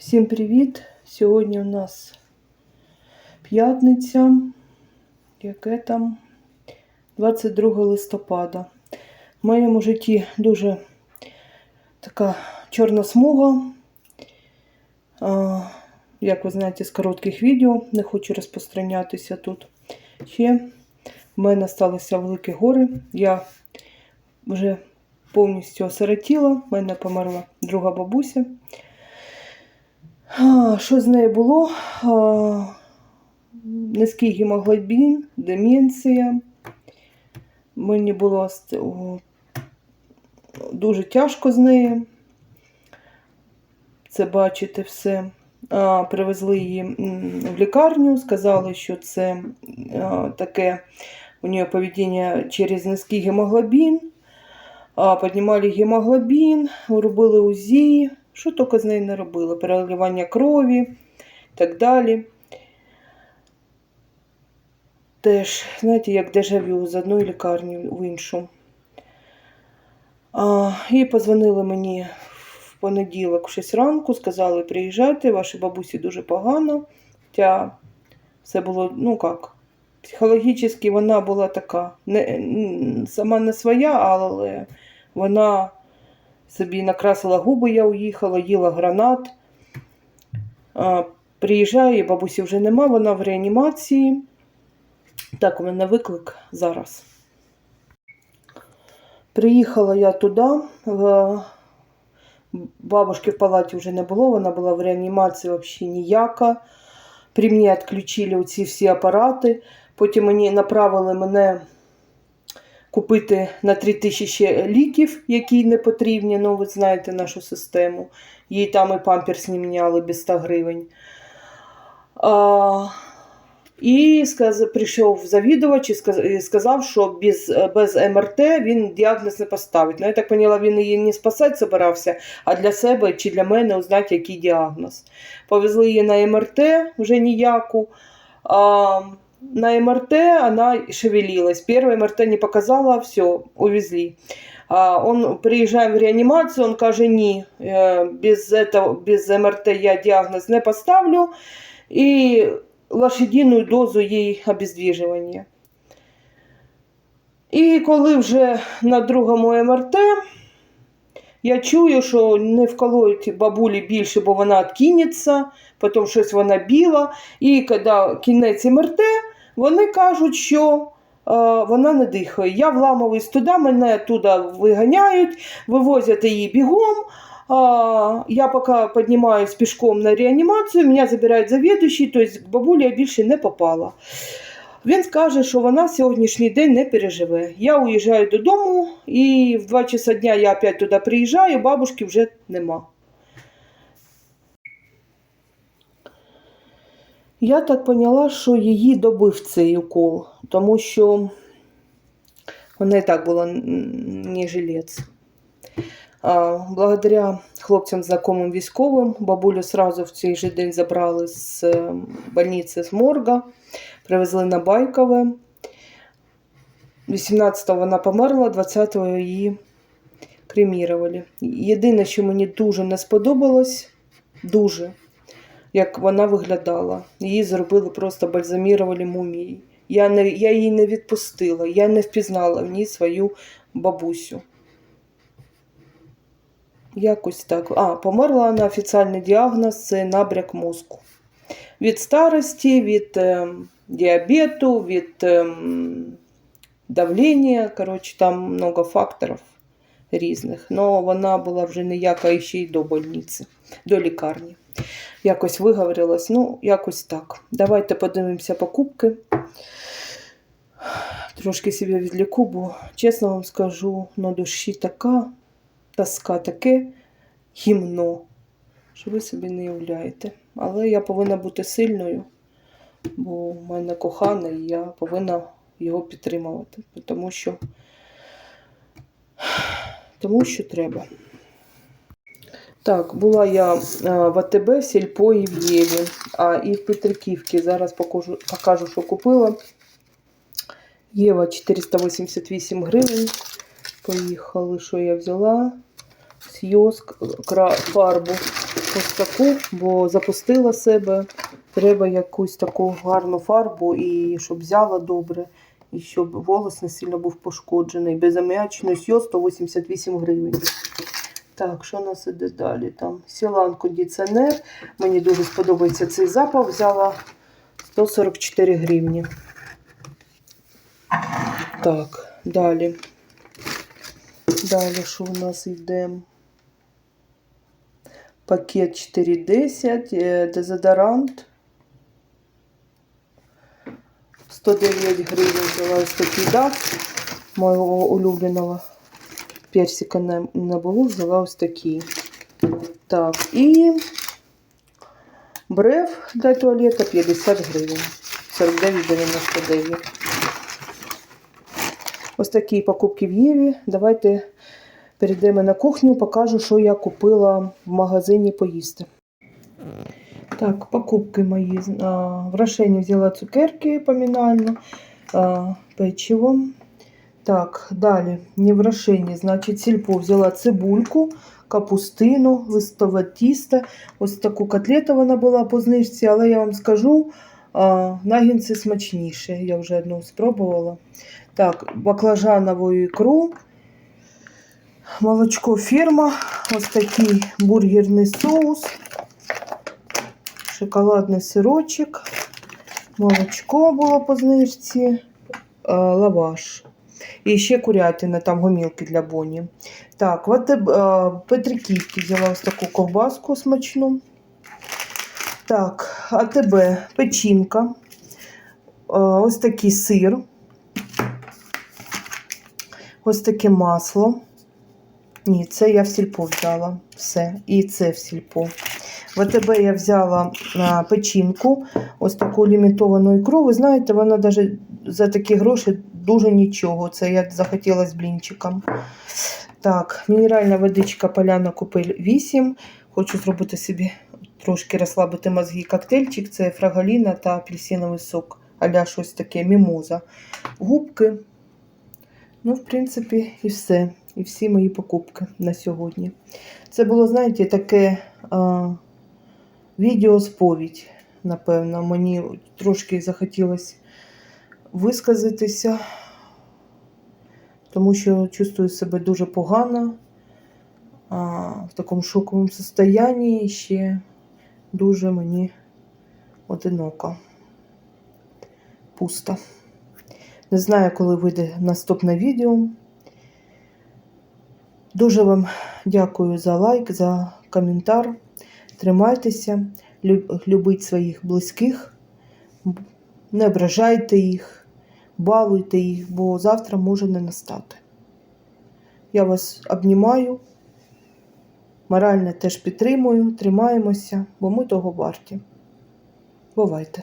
Всім привіт! Сьогодні у нас п'ятниця, яке там 22 листопада. В моєму житті дуже така чорна смуга. Як ви знаєте, з коротких відео, не хочу розпространятися тут. Ще в мене сталися великі гори. Я вже повністю осиротіла, в мене померла друга бабуся. Що з нею було? Низький гемоглобін, деменція. Мені було дуже тяжко з нею. Це бачите все. Привезли її в лікарню, сказали, що це таке у нее поведіння через низький гемоглобін. Піднімали гемоглобін, робили УЗІ. Що тільки з нею не робили? Переливання крові і так далі. Теж, знаєте, як дежавю з одної лікарні в іншу. А, і позвонили мені в понеділок, в 6 ранку, сказали, приїжджайте, вашій бабусі дуже погано. Хоча все було, ну як, психологічно вона була така, не, сама не своя, але вона собі накрасила губи, я уїхала, їла гранат. Приїжджає, бабусі вже нема, вона в реанімації. Так, у мене виклик зараз. Приїхала я туди. Бабушки в палаті вже не було, вона була в реанімації взагалі ніяка. При мені відключили ці всі апарати. Потім мені направили мене купити на 3 тисячі ліків, які не потрібні. Ну, ви знаєте нашу систему. Їй там і памперс не міняли без 100 гривень. А, і сказ, прийшов завідувач і сказ- і сказав, що без, без МРТ він діагноз не поставить. Ну, я так поняла, він її не спасати збирався, а для себе чи для мене узнати, який діагноз. Повезли її на МРТ вже ніяку. А, на МРТ она шевелилась. Первый МРТ не показала, все, увезли. Он приезжаем в реанимацию, он каже, ні, е, без, этого, без МРТ я діагноз не поставлю. І лошадиную дозу їй обездвіжування. І коли вже на другому МРТ я чую, що не вколоють бабулі більше, бо вона відкинеться, потім щось вона біла. І коли кінець МРТ, вони кажуть, що е, вона не дихає. Я вламуюсь туди, мене туди виганяють, вивозять її бігом. Я поки піднімаюсь пішком на реанімацію, мене забирають завідуючий, тобто к бабулі я більше не попала. Він скаже, що вона сьогоднішній день не переживе. Я уїжджаю додому, і в 2 часа дня я опять туди приїжджаю, бабушки вже нема. Я так поняла, що її добив цей укол, тому що вона і так була не жилець. Благодаря хлопцям знайомим військовим бабулю сразу в цей же день забрали з е, больниці з морга, привезли на Байкове. 18-го вона померла, 20-го її кремірували. Єдине, що мені дуже не сподобалось, дуже, як вона виглядала. Її зробили просто бальзамірували мумії. Я, не, я її не відпустила, я не впізнала в ній свою бабусю. Якось так. А, померла на офіційний діагноз це набряк мозку. Від старості, від е, діабету, від е, давлення. Коротше, там много факторів різних. Но вона була вже ніяка ще й до больниці, до лікарні. Якось виговорилась. Ну, якось так. Давайте подивимося покупки. Трошки себе відліку, бо чесно вам скажу, на душі така тоска, таке гімно, що ви собі не уявляєте. Але я повинна бути сильною, бо в мене коханий, і я повинна його підтримувати, тому що, тому що треба. Так, була я е, в АТБ, в Сільпо і в Єві, а і в Петриківці. Зараз покажу, покажу, що купила. Єва 488 гривень. Поїхали, що я взяла. Сйоз, кра- фарбу ось таку, бо запустила себе. Треба якусь таку гарну фарбу, і щоб взяла добре, і щоб волос не сильно був пошкоджений. Безаміачний сьо 188 гривень. Так, що у нас іде далі? Там Сілан кондиціонер. Мені дуже сподобається цей запах. Взяла 144 гривні. Так, далі. Далі, що у нас йде? Пакет 410, е, дезодорант. 109 гривень взяла ось такий дав моєго улюбленого персика не, не було, взяла ось такий. Так, і брев для туалета 50 гривень. 49,99. Ось такі покупки в Єві. Давайте перейдемо на кухню, покажу, що я купила в магазині поїсти. Так, покупки мої. В Рошені взяла цукерки поминально, а, печиво. Так, далі, не в Рошені, значить, сільпо взяла цибульку, капустину, листове тісто. Ось таку котлету вона була по знижці, але я вам скажу, нагінці смачніше. Я вже одну спробувала. Так, баклажанову ікру, молочко фірма, ось такий бургерний соус, шоколадний сирочок, молочко було по знижці, лаваш. І ще курятина, там гомілки для боні. Так, а, Петриківки взяла ось таку ковбаску смачну. Так, АТБ печінка. А, Ось такий сир. Ось таке масло. Ні, це я в сільпо взяла. Все. І це в сільпо. В АТБ я взяла а, печінку, ось таку лімітовану ікру. Ви знаєте, вона навіть за такі гроші дуже нічого. Це я захотіла з блінчиком. Так, мінеральна водичка Поляна Купель 8. Хочу зробити собі трошки розслабити мозги коктейльчик. Це фрагаліна та апельсиновий сок. Аля щось таке мімоза. Губки. Ну, в принципі, і все. І всі мої покупки на сьогодні. Це було, знаєте, таке а, відеосповідь, напевно. Мені трошки захотілося висказатися, тому що чувствую себе дуже погано, в такому шоковому состоянні ще дуже мені одиноко, пусто. Не знаю, коли вийде наступне відео. Дуже вам дякую за лайк, за коментар. Тримайтеся, любіть своїх близьких, не ображайте їх, балуйте їх, бо завтра може не настати. Я вас обнімаю, морально теж підтримую, тримаємося, бо ми того варті. Бувайте!